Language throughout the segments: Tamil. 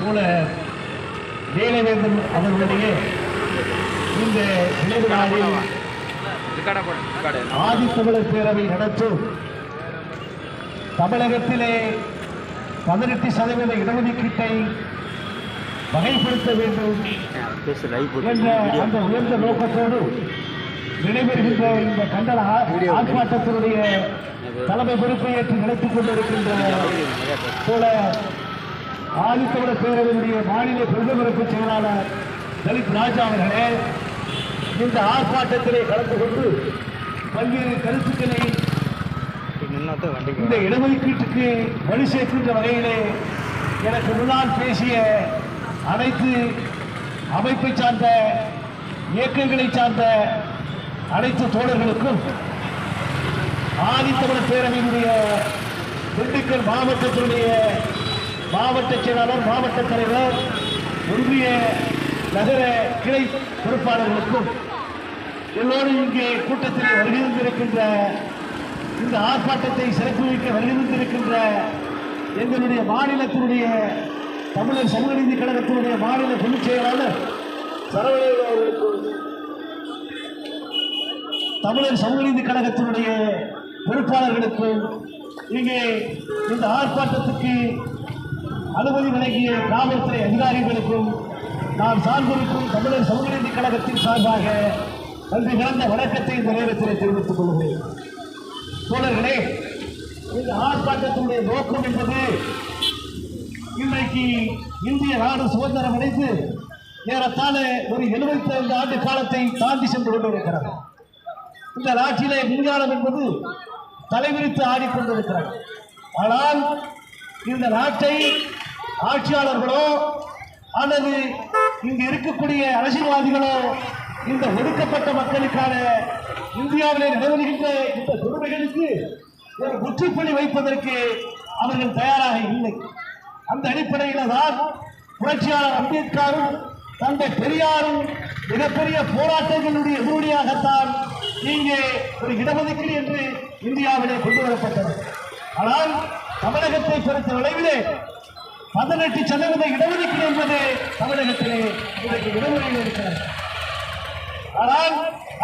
மூல வேலவேந்தன் அவர்களுடைய இந்த ஆதித்தமிழர் பேரவை நடத்தும் தமிழகத்திலே பதினெட்டு சதவீத இடஒதுக்கீட்டை வகைப்படுத்த வேண்டும் என்ற அந்த உயர்ந்த நோக்கத்தோடு நடைபெறுகின்ற இந்த கண்டன ஆர்ப்பாட்டத்தினுடைய தலைமை பொறுப்பை ஏற்று நடத்திக் கொண்டிருக்கின்ற போல ஆதித்தவர பேரவையினுடைய மாநில பிரதமருக்கு செயலாளர் தலித் ராஜா அவர்களே இந்த ஆர்ப்பாட்டத்திலே கலந்து கொண்டு பல்வேறு கருத்துக்களை இந்த இடஒதுக்கீட்டுக்கு வலு சேர்க்கின்ற வகையிலே எனக்கு முன்னால் பேசிய அனைத்து அமைப்பை சார்ந்த இயக்கங்களை சார்ந்த அனைத்து தோழர்களுக்கும் ஆதித்தமிழ் பேரவையினுடைய திண்டுக்கல் மாவட்டத்தினுடைய மாவட்ட செயலாளர் மாவட்ட தலைவர் ஒன்றிய நகர கிளை பொறுப்பாளர்களுக்கும் எல்லோரும் இங்கே கூட்டத்தில் வருகின்றிருக்கின்ற இந்த ஆர்ப்பாட்டத்தை சிறப்பு வைக்க வருகின்றிருக்கின்ற எங்களுடைய மாநிலத்தினுடைய தமிழர் சமூக நீதி கழகத்தினுடைய மாநில பொதுச் செயலாளர் சரவணேவ தமிழர் சமூக நீதி கழகத்தினுடைய பொறுப்பாளர்களுக்கும் இங்கே இந்த ஆர்ப்பாட்டத்துக்கு அனுமதி வழங்கிய காவல்துறை அதிகாரிகளுக்கும் நான் சார்ந்திருக்கும் தமிழர் சமூகநீதி கழகத்தின் சார்பாக நன்றி கலந்த வணக்கத்தை இந்த நேரத்தில் தெரிவித்துக் கொள்கிறேன். தோழர்களே இந்த ஆர்ப்பாட்டத்தினுடைய நோக்கம் என்பது இன்றைக்கு இந்திய நாடு சுதந்திரம் அடைந்து ஏறத்தாழ ஒரு 75 ஆண்டு காலத்தை தாண்டி சென்று கொண்டிருக்கிறது. இந்த நாட்டிலே விஞ்ஞானம் என்பது தலைவிரித்து ஆடிக்கொண்டிருக்கிறது. ஆனால் இந்த நாட்டை ஆட்சியாளர்களோ அல்லது இங்கு இருக்கக்கூடிய அரசியல்வாதிகளோ இந்த ஒடுக்கப்பட்ட மக்களுக்கான இந்தியாவிலே நடைபெறுகின்ற இந்த கொடுமைகளுக்கு ஒரு முற்றுப்புள்ளி வைப்பதற்கு அவர்கள் தயாராக இல்லை. அந்த அடிப்படையில் தான் புரட்சியாளர் அம்பேத்கரும் தந்தை பெரியாரும் மிகப்பெரிய போராட்டங்களுடைய எதிரொலியாகத்தான் இங்கே ஒரு இடஒதுக்கீடு என்று இந்தியாவிலே கொண்டு வரப்பட்டது. ஆனால் தமிழகத்தை பொறுத்த அளவிலே பதினெட்டு சதவீத இடஒதுக்கீடு என்பது தமிழகத்திலே இன்றைக்கு விடுமுறையில் இருக்கிறது. ஆனால்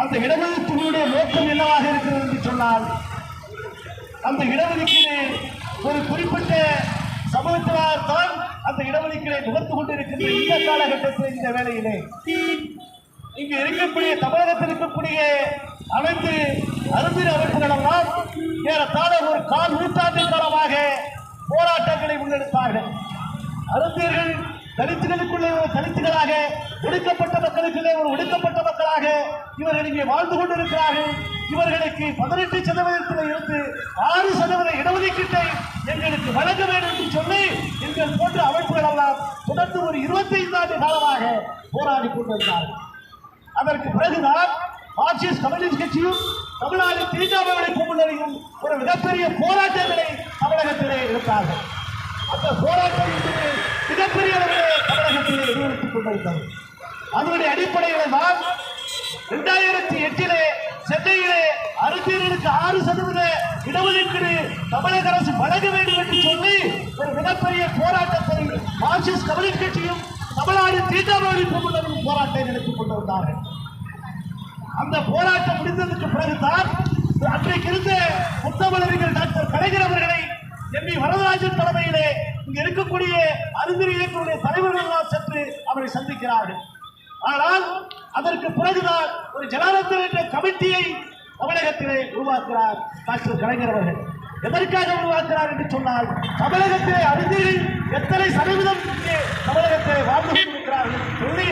அந்த இடஒதுக்கீடுடைய நோக்கம் என்னவாக இருக்கிறது என்று சொன்னால் அந்த இடஒதுக்கீடு ஒரு குறிப்பிட்ட சமூகத்தினால் தான் அந்த இடஒதுக்கீடை நுகர்த்து கொண்டிருக்கின்ற இந்த காலகட்டத்தில் இந்த வேலையிலே இங்கு இருக்கக்கூடிய தமிழகத்தில் இருக்கக்கூடிய அனைத்து அறிஞர் அமைப்புகளெல்லாம் ஏறத்தாழ ஒரு கால் நூற்றாண்டு காலமாக போராட்டங்களை முன்னெடுத்தார்கள். அரசியர்கள் தலித்துகளுக்குள்ளே ஒரு தலித்துகளாக ஒடுக்கப்பட்ட மக்களுக்குள்ளே ஒரு ஒடுக்கப்பட்ட மக்களாக இவர்கள் இங்கே வாழ்ந்து கொண்டிருக்கிறார்கள். இவர்களுக்கு பதினெட்டு சதவீதத்தில் இருந்து ஆறு சதவீத இடஒதுக்கீட்டை எங்களுக்கு வழங்க வேண்டும் என்று சொல்லி எங்கள் போன்ற அமைப்புகள் எல்லாம் தொடர்ந்து ஒரு இருபத்தைந்து ஆண்டு காலமாக போராடி கொண்டிருந்தார்கள் அதற்கு பிறகுதான் மார்க்சிஸ்ட் கம்யூனிஸ்ட் கட்சியும் தமிழ்நாடு திமுகவுடைய முன்னரையும் ஒரு மிகப்பெரிய போராட்டங்களை தமிழகத்திலே எடுத்தார்கள். அந்த போராட்டம் என்பது மிகப்பெரிய அளவிலே தமிழகத்திலே கொண்டிருந்தது. அதனுடைய அடிப்படையில் தான் இரண்டாயிரத்தி எட்டிலே சென்னையிலே அரசியலுக்கு ஆறு சதவீத இடஒதுக்கீடு தமிழக அரசு வழங்க வேண்டும் என்று சொல்லி ஒரு மிகப்பெரிய போராட்டத்தை மார்க்சிஸ்ட் கம்யூனிஸ்ட் கட்சியும் தமிழ்நாடு தீண்டாமொழி முன்னரும் போராட்டம் நடத்திக் கொண்டு வந்தார்கள். அந்த போராட்டம் முடிந்ததற்கு பிறகுதான் அன்றைக்கு இருந்த முத்தமிழறிஞர் டாக்டர் கலைஞர் அவர்களை எம்பி வரதராஜன் தலைமையிலே இங்கு இருக்கக்கூடிய அறிஞர் இயக்கங்களுடைய தலைவர்கள் எல்லாம் சென்று அவரை சந்திக்கிறார்கள். ஆனால் அதற்கு பிறகுதான் ஒரு ஜனாதிபதி என்ற கமிட்டியை தமிழகத்திலே உருவாக்குகிறார் டாக்டர் கலைஞர் அவர்கள். எதற்காக உருவாக்குகிறார் என்று சொன்னால் தமிழகத்திலே அறிஞர்கள் எத்தனை சதவீதம் இங்கே தமிழகத்திலே வாழ்ந்து கொண்டிருக்கிறார்கள் என்று சொல்லி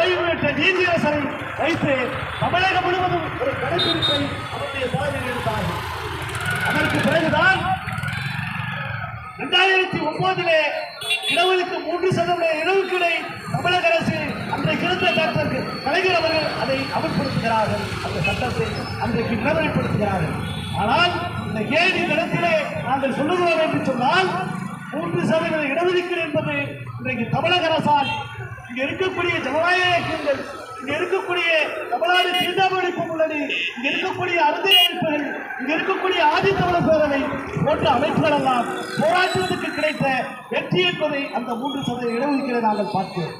ஓய்வு பெற்ற நீதியரசரை வைத்து தமிழகம் முழுவதும் ஒரு கணக்கெடுப்பை அவருடைய தலைமையில் எடுத்தார்கள். அதற்கு பிறகுதான் இரண்டாயிரத்தி ஒன்பதிலே இடஒதுக்கு மூன்று சதவீத இடஒதுக்கீடை தமிழக அரசு அன்றைக்கு இருந்த டாக்டர் கலைஞர் அவர்கள் அதை அமல்படுத்துகிறார்கள். அந்த சட்டத்தை அன்றைக்கு நடைமுறைப்படுத்துகிறார்கள் ஆனால் இந்த ஏன் இந்த இடத்திலே நாங்கள் சொல்லுகிறோம் என்று சொன்னால் மூன்று சதவீத இடஒதுக்கீடு என்பது இன்றைக்கு தமிழக அரசால் இங்கே இருக்கக்கூடிய ஜனநாயக இங்க இருக்கக்கூடிய தமிழ்நாடு தீண்டாமொழிப்பு முன்னணி இங்க இருக்கக்கூடிய அறுதி அமைப்புகள் இங்க இருக்கக்கூடிய ஆதித்தமிழ பேரவை போன்ற அமைப்புகள் எல்லாம் போராட்டத்துக்கு கிடைத்த வெற்றி என்பதை அந்த மூன்று சதவீத இடஒதுக்கீடு நாங்கள் பார்த்தோம்.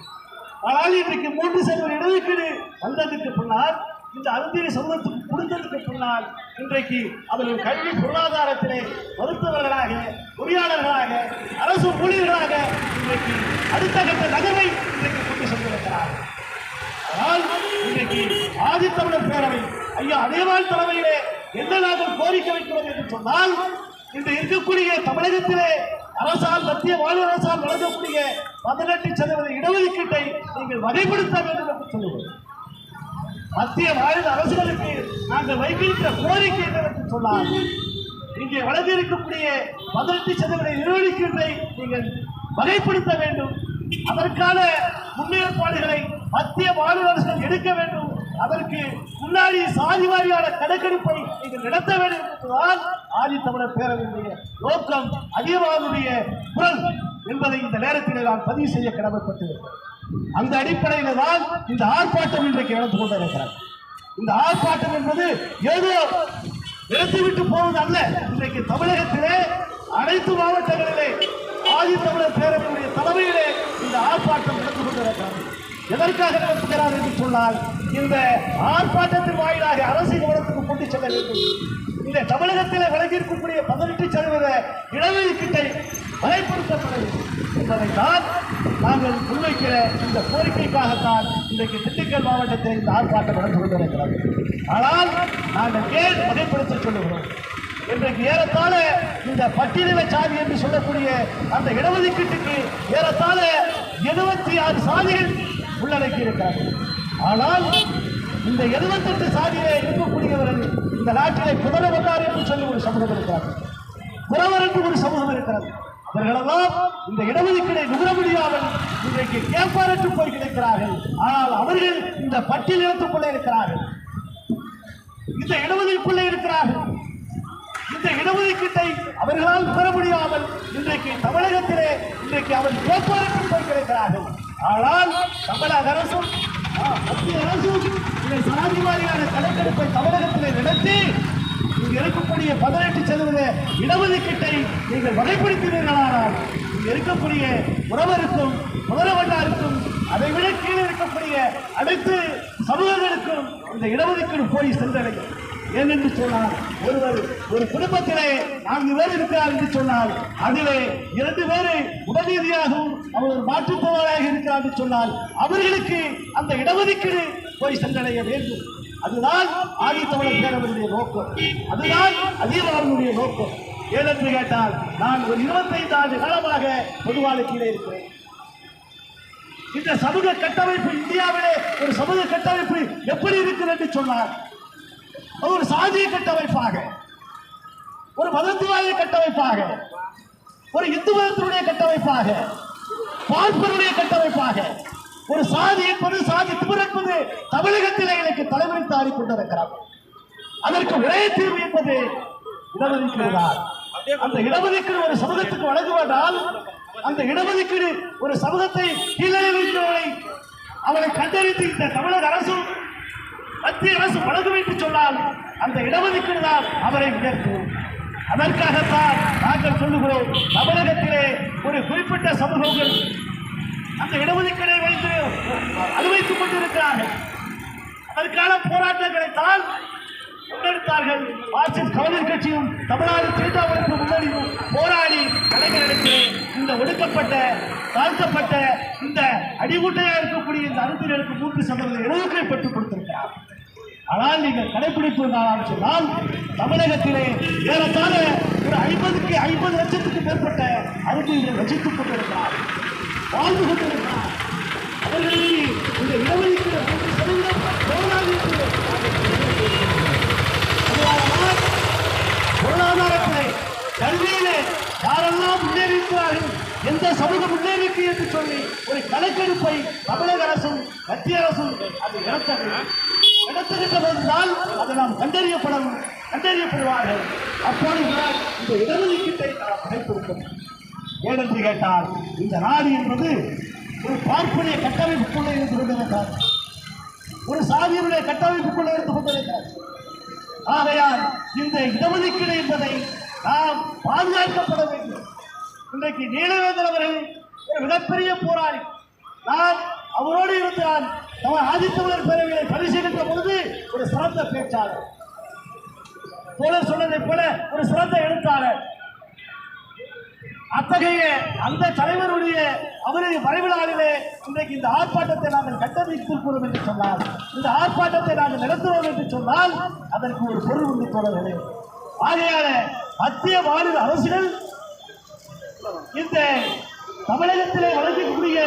ஆனால் இன்றைக்கு மூன்று சதவீத இடஒதுக்கீடு வந்ததுக்கு பின்னால் இந்த அருந்திய சமூகத்துக்கு முடிந்ததுக்கு பின்னால் இன்றைக்கு அவர்கள் கல்வி பொருளாதாரத்திலே மருத்துவர்களாக பொறியாளர்களாக அரசு ஊழியர்களாக இன்றைக்கு அடுத்த கட்ட நகரை இன்றைக்கு கொண்டு சென்றிருக்கிறார்கள். ஆனால் இன்றைக்கு ஆதித்தமிழர் பேரவை ஐயா அதேவாள் தலைமையிலே என்ன நாங்கள் கோரிக்கை வைக்கிறோம் என்று சொன்னால் இன்று இருக்கக்கூடிய தமிழகத்திலே அரசால் மத்திய மாநில அரசால் வழங்கக்கூடிய பதினெட்டு சதவீத இடஒதுக்கீட்டை நீங்கள் வகைப்படுத்த வேண்டும் என்று சொல்லுவோம். மத்திய மாநில அரசுகளுக்கு நாங்கள் வைத்திருக்கிற கோரிக்கை என்னவென்று சொன்னால் இங்கே வழங்கியிருக்கக்கூடிய பதினெட்டு சதவீத இடஒதுக்கீட்டை நீங்கள் வகைப்படுத்த வேண்டும். அதற்கான முன்னேற்பாடுகளை மத்திய மாநில அரசுகள் எடுக்க வேண்டும். அதற்கு முன்னாடி சாதி வாரியான கணக்கெடுப்பை நீங்கள் நடத்த வேண்டும் என்பதுதான் ஆதித்தமிழர் பேரவையுடைய நோக்கம் அதிகமானுடைய குரல் என்பதை இந்த நேரத்தில் நான் பதிவு செய்ய கடமைப்பட்டிருக்கிறேன். அந்த அடிப்படையில் தான் இந்த ஆர்ப்பாட்டம் இன்றைக்கு நடந்து கொண்டிருக்கிறார் இந்த ஆர்ப்பாட்டம் என்பது ஏதோ நிறுத்திவிட்டு போவது அல்ல. இன்றைக்கு தமிழகத்திலே அனைத்து மாவட்டங்களிலே ஆதித்தமிழர் பேரவையுடைய தலைமையிலே இந்த ஆர்ப்பாட்டம் நடந்து கொண்டிருக்கிறது. எதற்காக நடத்துகிறார் என்று சொன்னால் இந்த ஆர்ப்பாட்டத்தின் வாயிலாக அரசு கவனத்துக்கு கொண்டு செல்ல வேண்டும். இந்த தமிழகத்தில் வழங்கியிருக்கக்கூடிய பதினெட்டு சதவீத இடஒதுக்கீட்டை வகைப்படுத்தப்பட வேண்டும். என்பதைத்தான் நாங்கள் முன்வைக்கிற இந்த கோரிக்கைக்காகத்தான் இன்றைக்கு திண்டுக்கல் மாவட்டத்தில் இந்த ஆர்ப்பாட்டம் நடந்து கொண்டிருக்கிறது ஆனால் நாங்கள் ஏன் வகைப்படுத்த சொல்லுகிறோம்? இன்றைக்கு ஏறத்தாழ இந்த பட்டியலின சாதி என்று சொல்லக்கூடிய அந்த இடஒதுக்கீட்டுக்கு ஏறத்தாழ எழுபத்தி ஆறு சாதிகள் உள்ளடக்கி இருக்கிறார்கள் ஆனால் இந்த எழுபத்தெட்டு சாதியிலே இருக்கக்கூடியவர்கள் இந்த நாட்டிலே புதர வந்தார் என்று சொல்லி ஒரு சமூகம் இருக்கிறார்கள் புறவர் என்று ஒரு சமூகம் இருக்கிறது. அவர்களெல்லாம் இந்த இடஒதுக்கீடை நுகர முடியாமல் இன்றைக்கு கேப்பாரற்று போய் கிடைக்கிறார்கள். ஆனால் அவர்கள் இந்த பட்டியல் இடத்துக்குள்ளே இருக்கிறார்கள். இந்த இடஒதுக்குள்ளே இருக்கிறார்கள். இந்த இடஒதுக்கீட்டை அவர்களால் பெற முடியாமல் இன்றைக்கு தமிழகத்திலே இன்றைக்கு அவர் கேட்பாருக்கு ஆனால் தமிழக அரசும் மத்திய அரசும் இந்த சாதி கணக்கெடுப்பை தமிழகத்தில் நடத்தி இங்கு இருக்கக்கூடிய பதினெட்டு சதவீத இடஒதுக்கீட்டை நீங்கள் வகைப்படுத்தினீர்களானால் இங்கு இருக்கக்கூடிய உறவருக்கும் முதலவண்டாருக்கும் அதை விட கீழே இருக்கக்கூடிய அனைத்து சமூகங்களுக்கும் இந்த இடஒதுக்கீடு போய் சென்றடையும். ஏனென்று சொன்னால் ஒருவர் ஒரு குடும்பத்திலே நான்கு பேர் இருக்கிறார் என்று சொன்னால் அதிலே இரண்டு பேரை உடல் ரீதியாகவும் அவர் ஒரு இருக்கிறார் என்று சொன்னால் அவர்களுக்கு அந்த இடஒதுக்கீடு போய் சென்றடைய வேண்டும். அதுதான் ஆதித்தமிழர் பேரவருடைய நோக்கம். அதுதான் அதிகமானுடைய நோக்கம். ஏனென்று கேட்டால் நான் ஒரு இருபத்தைந்து ஆண்டு காலமாக பொது வாழ்க்கையிலே இருக்கிறேன். இந்த சமூக கட்டமைப்பு இந்தியாவிலே ஒரு சமூக கட்டமைப்பு எப்படி இருக்கிறது என்று சொன்னார் ஒரு சாதிய கட்டமைப்பாக ஒரு மதத்துவாய கட்டமைப்பாக ஒரு இந்து மதத்தினுடைய கட்டமைப்பாக பார்ப்பனுடைய கட்டமைப்பாக ஒரு சாதி என்பது சாதி திமிர் என்பது தமிழகத்தில் எனக்கு தலைவரித்து ஆடிக்கொண்டிருக்கிறார் அதற்கு ஒரே தீர்வு என்பது இடஒதுக்கீடுதான். அந்த இடஒதுக்கீடு ஒரு சமூகத்துக்கு வழங்குவதால் அந்த இடஒதுக்கீடு ஒரு சமூகத்தை கீழே வைத்தவரை அவரை கண்டறிந்து இந்த தமிழக அரசும் மத்திய அரசு வழங்கும் என்று சொன்னால் அந்த இடஒதுக்கீடு தான் அவரை உயர்த்தும். அதற்காகத்தான் நாங்கள் சொல்லுகிறோம் தமிழகத்திலே ஒரு குறிப்பிட்ட சமூகங்கள் அந்த இடஒதுக்கீடை வைத்து அனுபவித்துக் கொண்டிருக்கிறார்கள். அதற்கான போராட்டங்களை தான் முன்னெடுத்தார்கள். மார்க்சிஸ்ட் கம்யூனிஸ்ட் கட்சியும் தமிழ்நாடு தீண்டாமைப்பு முன்னணியும் போராடி கலைஞர்களுக்கு இந்த ஒடுக்கப்பட்ட தாழ்த்தப்பட்ட இந்த அடிமுட்டையாக இருக்கக்கூடிய இந்த அருந்தினருக்கு மூன்று சதவீத இடஒதுக்கீடு பெற்றுக் கொடுத்திருக்கிறார் ஆனால் நீங்கள் கடைபிடிப்பதாக சொன்னால் தமிழகத்திலே ஏறத்தாழ ஒரு ஐம்பதுக்கு ஐம்பது லட்சத்துக்கு மேற்பட்ட அருந்தினர்கள் ரசித்துக் கொண்டிருக்கிறார் வாழ்ந்து கொண்டிருக்கிறார். அவர்களுக்கு இந்த இடஒதுக்கீடு மூன்று சதவீதம் போராடி பொருளாதாரத்திலே கல்வியிலே யாரெல்லாம் முன்னேறியிருக்கிறார்கள் எந்த சமூகம் முன்னேறிக்கு என்று சொல்லி ஒரு கணக்கெடுப்பை தமிழக அரசும் மத்திய அரசும் அது நடத்த நடத்துகின்ற போதுதான் அதை நாம் கண்டறியப்படவும் கண்டறியப்படுவார்கள். அப்பொழுதுதான் இந்த இடஒதுக்கீட்டை நாம் கடைபிடிக்கும் ஏனென்று கேட்டால் இந்த நாடு என்பது ஒரு பார்ப்பனிய கட்டமைப்புக்குள்ளே இருந்து கொண்டிருக்கிறார் ஒரு சாதியினுடைய கட்டமைப்புக்குள்ளே இருந்து கொண்டிருக்கிறார் ஆகையால் இந்த இடஒதுக்கீடு என்பதை நாம் பாதுகாக்கப்பட வேண்டும். இன்றைக்கு நீலவேந்தர் அவர்கள் ஒரு மிகப்பெரிய போராளி. நான் அவரோடு இருந்தால் ஆதித்தமிழர் பேரவையை பரிசீலித்த பொழுது ஒரு சிறந்த பேச்சாளர். போல சொன்னதைப் போல ஒரு சிறந்த எழுத்தாளர். அத்தகைய அந்த தலைவருடைய அவருடைய வரைவிழாவிலே இன்றைக்கு இந்த ஆர்ப்பாட்டத்தை நாங்கள் கட்டமைத்திருக்கிறோம் என்று சொன்னால் இந்த ஆர்ப்பாட்டத்தை நாங்கள் நடத்துவோம் என்று சொன்னால் அதற்கு ஒரு பொருள் உண்டு தோழர்களே. ஆகையால மத்திய மாநில அரசுகள் இந்த தமிழகத்திலே வழங்கக்கூடிய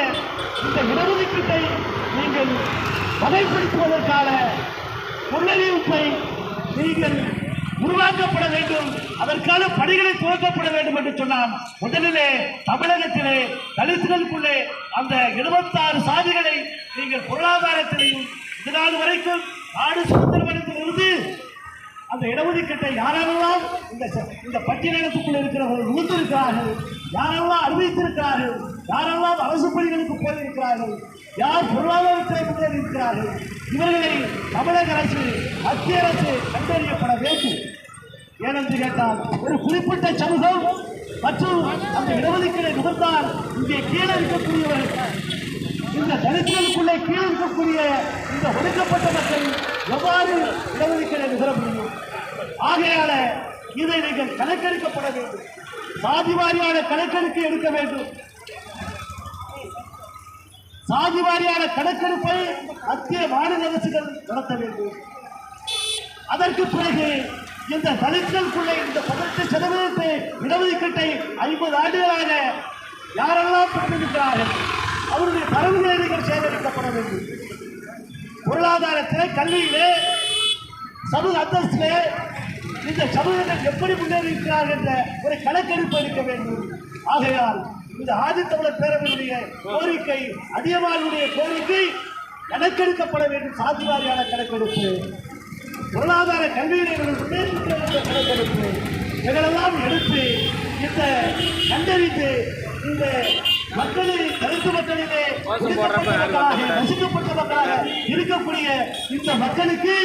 இந்த இடஒதுக்கீட்டை நீங்கள் வகைப்படுத்துவதற்கான முன்னறிவிப்பை நீங்கள் உருவாக்கப்பட வேண்டும். அதற்கான பணிகளை துவக்கப்பட வேண்டும் என்று சொன்னான் முதலிலே தமிழகத்திலே தலித்துகளுக்குள்ளே அந்த இருபத்தாறு சாதிகளை நீங்கள் பொருளாதாரத்திலையும் இதுநாள் வரைக்கும் நாடு சுதந்திரமடைந்திலிருந்து அந்த இடஒதுக்கீட்டை யாரெல்லாம் இந்த இந்த பட்டியலினத்துக்குள் இருக்கிறவர்கள் உழுந்திருக்கிறார்கள் யாரெல்லாம் அறிவித்திருக்கிறார்கள் யாரெல்லாம் அரசு பணிகளுக்கு போயிருக்கிறார்கள் யார் பொருளாதாரத்தை முன்னேறி இருக்கிறார்கள் இவர்களை தமிழக அரசு மத்திய அரசு கண்டறியப்பட வேண்டும். ஏனென்று கேட்டால் ஒரு குறிப்பிட்ட சமூகம் மற்றும் அந்த இடஒதுக்கீடை நுகர்ந்தால் இங்கே கீழே இருக்கக்கூடியவர்கள் இந்த தலித்துகளுக்குள்ளே கீழே இருக்கக்கூடிய இந்த ஒடுக்கப்பட்ட மக்கள் எவ்வாறு இடஒதுக்கீடை நுகர முடியும்? ஆகையால இதை நீங்கள் கணக்கெடுக்கப்பட வேண்டும். சாதி வாரியான கணக்கெடுப்பு எடுக்க வேண்டும். சாதி வாரியான கணக்கெடுப்பை மத்திய மாநில அரசுகள் நடத்த வேண்டும். அதற்கு பிறகு இந்த தலித்துகளுக்குள்ளே இந்த பதினெட்டு சதவீதத்தை இடஒதுக்கீட்டை ஐம்பது ஆண்டுகளாக யாரெல்லாம் பெற்றிருக்கிறார்கள் அவருடைய தரவுகளை நீங்கள் சேகரிக்கப்பட வேண்டும். பொருளாதாரத்திலே கல்வியிலே சமூக அந்தஸ்திலே இந்த சமூகங்கள் எப்படி முன்னேறி என்ற ஒரு கணக்கெடுப்பு எடுக்க வேண்டும். ஆகையால் இந்த ஆதித்தமிழர் பேரவையுடைய கோரிக்கை அதிகமானுடைய கோரிக்கை கணக்கெடுக்கப்பட வேண்டும். சாதிவாரியான கணக்கெடுப்பு பொருளாதார கல்வியினர்களுக்கு இவர்கள் கணக்கெடுப்பு இவைகளெல்லாம் எடுத்து இந்த கண்டறிந்து இந்த மக்களை இருக்கக்கூடிய இந்த மக்களுக்கு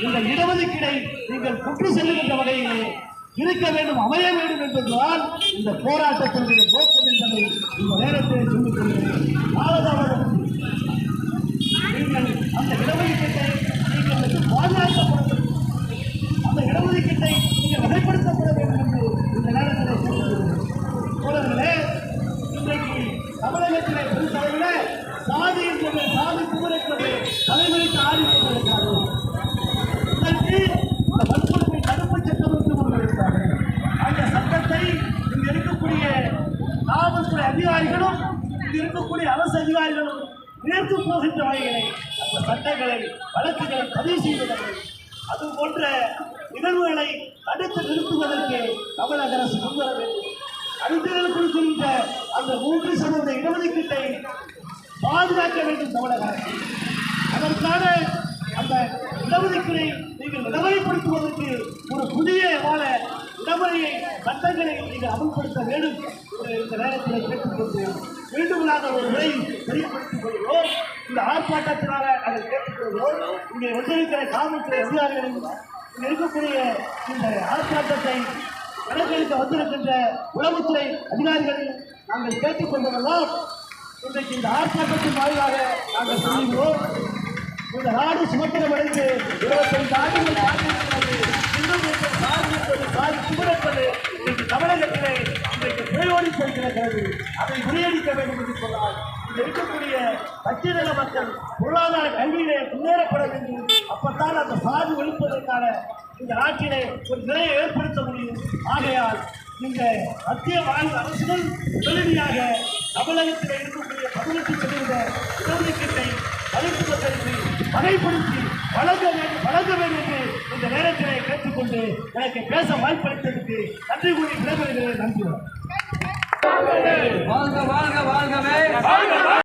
இந்த இடஒதுக்கீடை நீங்கள் கொண்டு செல்லுகின்ற வகையிலே இருக்க வேண்டும் அமைய வேண்டும் என்பதுதான் இந்த போராட்டத்தினுடைய நோக்கம் என்பதை இந்த நேரத்தில் சொல்லிக் கொள்கிறேன் காலதாமதம் நீங்கள் அந்த இடஒதுக்கீட்டை நீங்கள் வந்து பாதுகாக்கப்பட வேண்டும் அந்த இடஒதுக்கீட்டை நீங்கள் வகைப்படுத்தப்பட வேண்டும் என்று இந்த நேரத்தில் சொல்லுகிறேன் தோழர்களே இன்றைக்கு தமிழகத்திலே பொறுத்தளவில் சாதி என்பது சாதி குமர் என்பது தலைமைக்கு ஆடிக்கொண்டிருக்கிறார்கள் இதற்கு இந்த வன்கொடுமை தடுப்பு சட்டம் என்று கொண்டு இருக்கிறார்கள் அந்த சட்டத்தை இங்கு இருக்கக்கூடிய காவல்துறை அதிகாரிகளும் இங்கு இருக்கக்கூடிய அரசு அதிகாரிகளும் உயர்த்து போகின்ற வகைகளை அந்த சட்டங்களை வழக்குகளை பதிவு செய்வதற்கு அது போன்ற நிகழ்வுகளை தடுத்து நிறுத்துவதற்கு தமிழக அரசு முன்வர வேண்டும். கொடுக்கின்ற அந்த மூன்று சதவீத இடஒதுக்கீட்டை பாதுகாக்க வேண்டும் தமிழக அரசு அதற்கான அந்த இடஒதுக்கீடை நீங்கள் நடைமுறைப்படுத்துவதற்கு ஒரு புதிய வாழ இடமுறையை சட்டங்களை நீங்கள் அமல்படுத்த வேண்டும் இந்த நேரத்தில் கேட்டுக்கொண்டு மீண்டும் நாங்கள் ஒரு முறை தெரியப்படுத்திக் கொள்கிறோம். இந்த ஆர்ப்பாட்டத்தினால நாங்கள் கேட்டுக்கொள்கிறோம். இங்கே வந்திருக்கிற காவல்துறை அதிகாரிகளும் இருக்கக்கூடிய இந்த ஆர்ப்பாட்டத்தை வடகிழக்கு வந்திருக்கின்ற உளவுத்துறை அதிகாரிகளையும் நாங்கள் கேட்டுக்கொண்டதெல்லாம் இன்றைக்கு இந்த ஆர்ப்பாட்டத்தின் வாயிலாக நாங்கள் சொல்லுகிறோம் இந்த நாடு சுமத்திரமடைந்து இருபத்தைந்து ஆண்டுகள் தாண்டியிருக்கிறது. இன்னும் இந்த சாதி என்பது சாதி இன்றைக்கு தமிழகத்திலே இன்றைக்கு புழையோடி செல்கிறது அதை முறியடிக்க வேண்டும் என்று சொன்னால் இருக்கக்கூடிய பட்டியல மக்கள் பொருளாதார கல்வியிலே முன்னேறப்பட வேண்டும். அப்பத்தான் அந்த சாதி ஒழிப்பதற்கான இந்த நாட்டிலே ஒரு நிலையை ஏற்படுத்த முடியும். ஆகையால் இந்த மத்திய மாநில அரசுகள் உடனடியாக தமிழகத்தில் இருக்கக்கூடிய பதினெட்டு சதவீத இடஒதுக்கீட்டை அழைத்து மக்களுக்கு வகைப்படுத்தி வழங்க வேண்டும் வழங்க வேண்டும் என்று இந்த நேரத்திலே கேட்டுக்கொண்டு எனக்கு பேச வாய்ப்பளித்ததற்கு நன்றி கூறி விடைபெறுகிறேன். நன்றி. வாழ்க வாழ்க வாழ்கவே.